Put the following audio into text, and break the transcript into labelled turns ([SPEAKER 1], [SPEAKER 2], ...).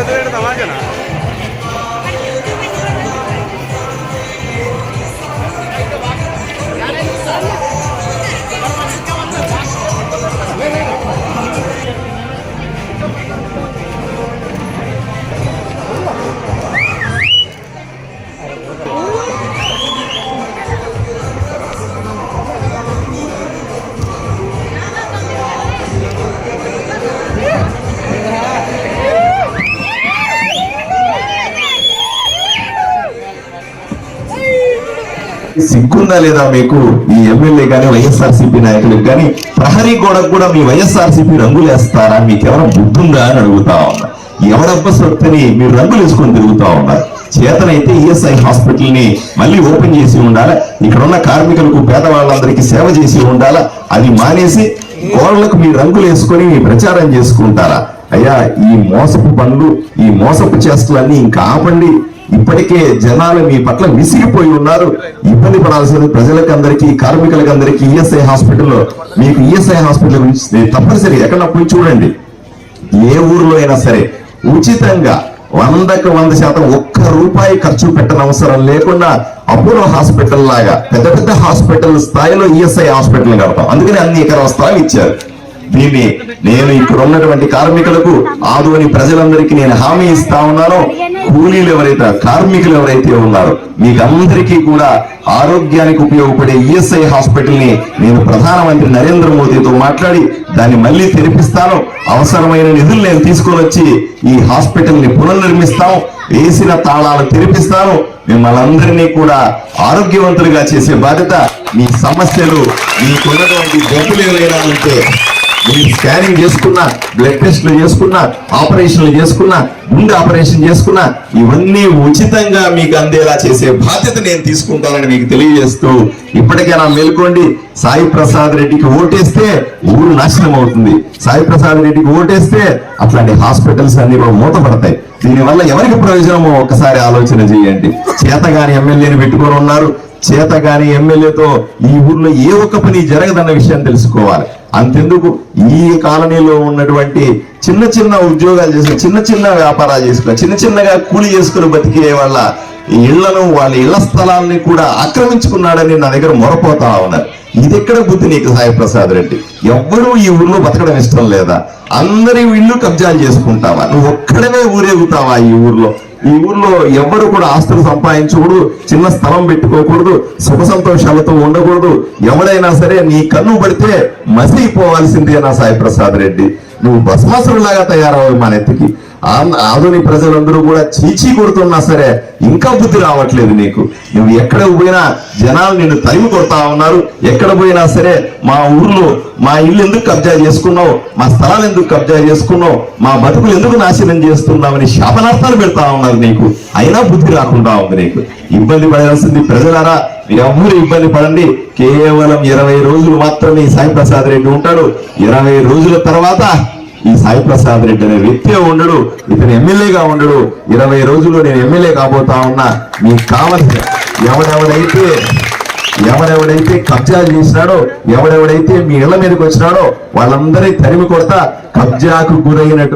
[SPEAKER 1] ഇത് തമാശനാണ് సిగ్గుందా లేదా మీకు? ఈ ఎమ్మెల్యే కానీ వైఎస్ఆర్సీపీ నాయకులకు కానీ ప్రహరీ గోడకు కూడా మీ వైఎస్ఆర్సీపీ రంగులు వేస్తారా మీకు ఎవరైనా బుద్ధుందా అని అడుగుతా ఉన్నా. ఎవడబ్బ సొత్తని మీరు రంగులు వేసుకొని తిరుగుతా ఉన్నారు చేతనైతే ఈఎస్ఐ హాస్పిటల్ని మళ్ళీ ఓపెన్ చేసి ఉండాలా? ఇక్కడ ఉన్న కార్మికులకు పేదవాళ్ళందరికీ సేవ చేసి ఉండాలా? అది మానేసి గోడలకు మీ రంగులు వేసుకొని మీ ప్రచారం చేసుకుంటారా? అయ్యా ఈ మోసపు పనులు ఈ మోసపు చేష్టలన్నీ ఇంకా ఆపండి. ఇప్పటికే జనాలు మీ పట్ల విసిగిపోయి ఉన్నారు. ఇబ్బంది పడాల్సింది ప్రజలకు అందరికీ కార్మికులకు అందరికీ ఈఎస్ఐ హాస్పిటల్లో. మీకు ఈఎస్ఐ హాస్పిటల్ గురించి తప్పనిసరి ఎక్కడ పోయి చూడండి. ఏ ఊర్లో అయినా సరే ఉచితంగా వందకు వంద శాతం ఒక్క రూపాయి ఖర్చు పెట్టనవసరం లేకుండా అపోలో హాస్పిటల్ లాగా పెద్ద పెద్ద హాస్పిటల్ స్థాయిలో ఈఎస్ఐ హాస్పిటల్ కడతాం. అందుకని అన్ని ఎకరాల స్థలం ఇచ్చారు. దీన్ని నేను ఇక్కడ ఉన్నటువంటి కార్మికులకు ఆదోని ప్రజలందరికీ నేను హామీ ఇస్తా ఉన్నాను. కూలీలు ఎవరైతే కార్మికులు ఎవరైతే ఉన్నారో మీకందరికీ కూడా ఆరోగ్యానికి ఉపయోగపడే ఈఎస్ఐ హాస్పిటల్ని నేను ప్రధానమంత్రి నరేంద్ర మోదీతో మాట్లాడి దాన్ని మళ్ళీ తెరిపిస్తాను. అవసరమైన నిధులు నేను తీసుకొని వచ్చి ఈ హాస్పిటల్ని పునర్నిర్మిస్తాం వేసిన తాళాలు తెరిపిస్తాను. మిమ్మల్ని అందరినీ కూడా ఆరోగ్యవంతులుగా చేసే బాధ్యత మీ సమస్యలు మీకున్నటువంటి జబ్బులు ఏవైనా ఉంటే మీరు స్కానింగ్ చేసుకున్నా బ్లడ్ టెస్ట్లు చేసుకున్నా ఆపరేషన్లు చేసుకున్నా గుండె ఆపరేషన్ చేసుకున్నా ఇవన్నీ ఉచితంగా మీకు అందేలా చేసే బాధ్యత నేను తీసుకుంటానని మీకు తెలియజేస్తూ ఇప్పటికైనా మేల్కోండి. సాయి ప్రసాద్ రెడ్డికి ఓటేస్తే ఊరు నాశనం అవుతుంది. సాయి ప్రసాద్ రెడ్డికి ఓటేస్తే అట్లాంటి హాస్పిటల్స్ అన్ని కూడా మూతపడతాయి. దీనివల్ల ఎవరికి ప్రయోజనమో ఒక్కసారి ఆలోచన చేయండి. చేతగాని ఎమ్మెల్యేని పెట్టుకొని ఉన్నారు. చేతగాని ఎమ్మెల్యేతో ఈ ఊర్లో ఏ ఒక్క పని జరగదన్న విషయం తెలుసుకోవాలి. అంతెందుకు ఈ కాలనీలో ఉన్నటువంటి చిన్న చిన్న ఉద్యోగాలు చేసుకుని చిన్న చిన్న వ్యాపారాలు చేసుకుని చిన్న చిన్నగా కూలి చేసుకుని బతికే వాళ్ళ ఇళ్ళను వాళ్ళ ఇళ్ళ స్థలాల్ని కూడా ఆక్రమించుకున్నాడని నా దగ్గర మొరపోతా ఉన్నారు. ఇది ఎక్కడ బుద్ధి నీకు సాయి ప్రసాద్ రెడ్డి? ఎవ్వరూ ఈ ఊర్లో బతకడం ఇష్టం లేదా? అందరి ఇల్లు కబ్జాలు చేసుకుంటావా? నువ్వు ఒక్కడమే ఊరేగుతావా ఈ ఊర్లో? ఈ ఊర్లో ఎవరు కూడా ఆస్తులు సంపాదించకూడదు చిన్న స్థలం పెట్టుకోకూడదు సుఖ సంతోషాలతో ఉండకూడదు. ఎవడైనా సరే నీ కన్ను పడితే మసిపోవాల్సిందే నా సాయి ప్రసాద్ రెడ్డి. నువ్వు భస్మాసురులాగా తయారవు మా నెత్తికి ఆ- ఆధునిక ప్రజలందరూ కూడా చీచీ కొడుతున్నా సరే ఇంకా బుద్ధి రావట్లేదు నీకు. నువ్వు ఎక్కడ పోయినా జనాలు నిన్ను తరిమి కొడతా ఉన్నారు. ఎక్కడ పోయినా సరే మా ఊర్లో మా ఇల్లు ఎందుకు కబ్జా చేసుకున్నావు? మా స్థలాలు ఎందుకు కబ్జా చేసుకున్నావు? మా బతుకులు ఎందుకు నాశనం చేస్తున్నామని శాపనార్థాలు పెడతా ఉన్నారు నీకు. అయినా బుద్ధి రాకుండా ఉంది నీకు. ఇబ్బంది పడాల్సింది ప్రజలారా. ఎవరు ఇబ్బంది పడండి. కేవలం ఇరవై రోజులు మాత్రమే ఈ సాయి ప్రసాద్ రెడ్డి ఉంటాడు. ఇరవై రోజుల తర్వాత ఈ సాయి ప్రసాద్ రెడ్డి అనే వ్యక్తి ఉండడు. ఇతను ఎమ్మెల్యేగా ఉండడు. ఇరవై రోజుల్లో నేను ఎమ్మెల్యే కాబోతా ఉన్నా. మీకు కావలసిన ఎవడెవడైతే ఎవడెవడైతే కబ్జా చేసినాడో ఎవడెవడైతే మీ ఇళ్ళ మీదకి వచ్చినాడో వాళ్ళందరి తరిమి కొడతా కబ్జాకు గురైనటువంటి